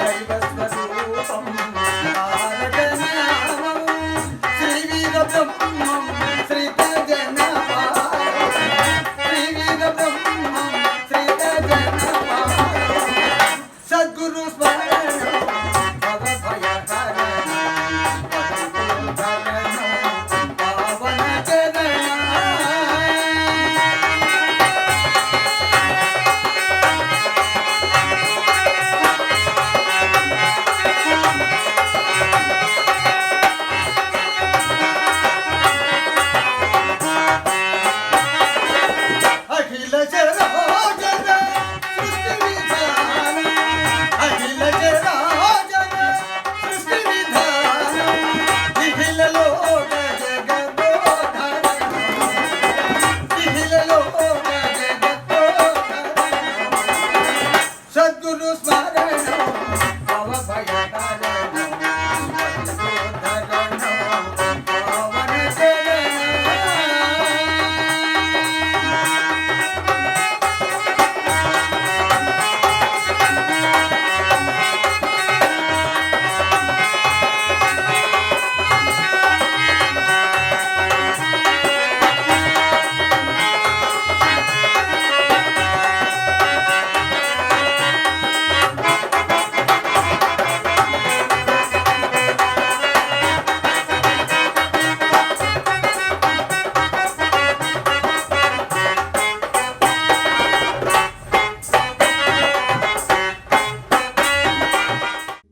దైవస్వరూపం Shri Veerabrahma